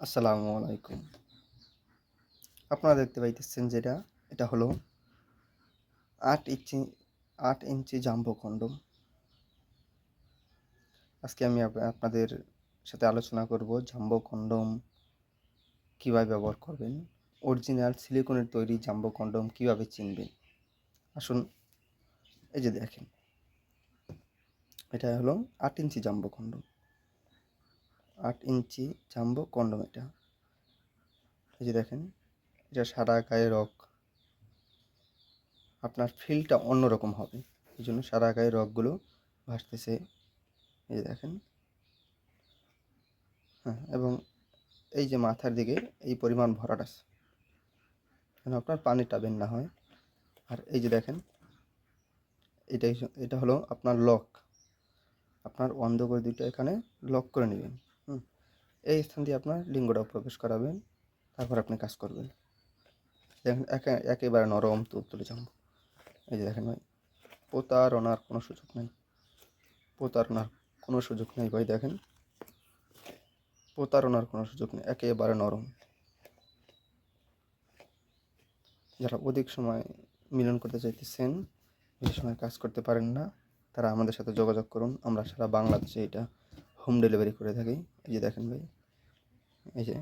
আসসালামু আলাইকুম। আপনারা দেখতে পাইতেছেন যেটা, এটা হলো আট ইঞ্চি আট ইঞ্চি জাম্বো কন্ডম। আজকে আমি আপ- আপনাদের সাথে আলোচনা করব জাম্বো কন্ডম কীভাবে ব্যবহার করবেন, অরিজিনাল সিলিকনের তৈরি জাম্বো কন্ডম কীভাবে চিনবেন। আসুন, এই যে দেখেন, এটা হলো আট ইঞ্চি জাম্বো কন্ডম। আট ইঞ্চি জাম্বো কন্ডম এটা এই যে দেখেন, এটা সাদা গায়ে রক আপনার ফিলটা অন্যরকম হবে। এই জন্য সাদা গায়ে রকগুলো ভাসতেছে। এই যে দেখেন। হ্যাঁ এবং এই যে মাথার দিকে এই পরিমাণ ভরাট আছে। যেন আপনার পানি টাবেন না হয়। আর এই যে দেখেন, এটাই এটা হলো আপনার লক। আপনার অন্ধ করে দুটো এখানে লক করে নেবেন। হুম, এই স্থান দিয়ে আপনার লিঙ্গটা প্রবেশ করাবেন, তারপর আপনি কাজ করবেন। দেখেন, একে, একেবারে নরম তুল তুলে যাব এই যে দেখেন ভাই, প্রতারণার কোনো সুযোগ নেই। প্রতারণার কোনো সুযোগ নেই ভাই, দেখেন। প্রতারণার কোনো সুযোগ নেই, একেবারে নরম। যারা অধিক সময় মিলন করতে চাইতেছেন, বেশি সময় কাজ করতে পারেন না, তারা আমাদের সাথে যোগাযোগ করুন। আমরা সারা বাংলাদেশে এটা হোম ডেলিভারি করে থাকি। এই যে দেখেন ভাই এই যে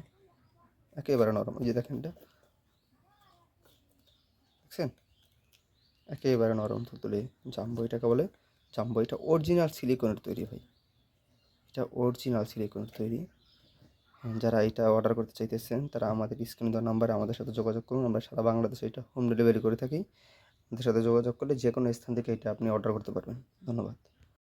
একেবারে নরম এই যে দেখেন এটা। দেখছেন? একেবারে নরম তুলে জাম্বো এটাকে বলে জাম্বো। এটা অরিজিনাল সিলিকনের তৈরি ভাই। এটা অরিজিনাল সিলিকনের তৈরি। হ্যাঁ, যারা এটা অর্ডার করতে চাইতেছেন তারা আমাদের স্ক্রিন দেওয়া নাম্বারে আমাদের সাথে যোগাযোগ করুন। আমরা সারা বাংলাদেশে এটা হোম ডেলিভারি করে থাকি। আমাদের সাথে যোগাযোগ করলে যে কোনো স্থান থেকে এটা আপনি অর্ডার করতে পারবেন। ধন্যবাদ।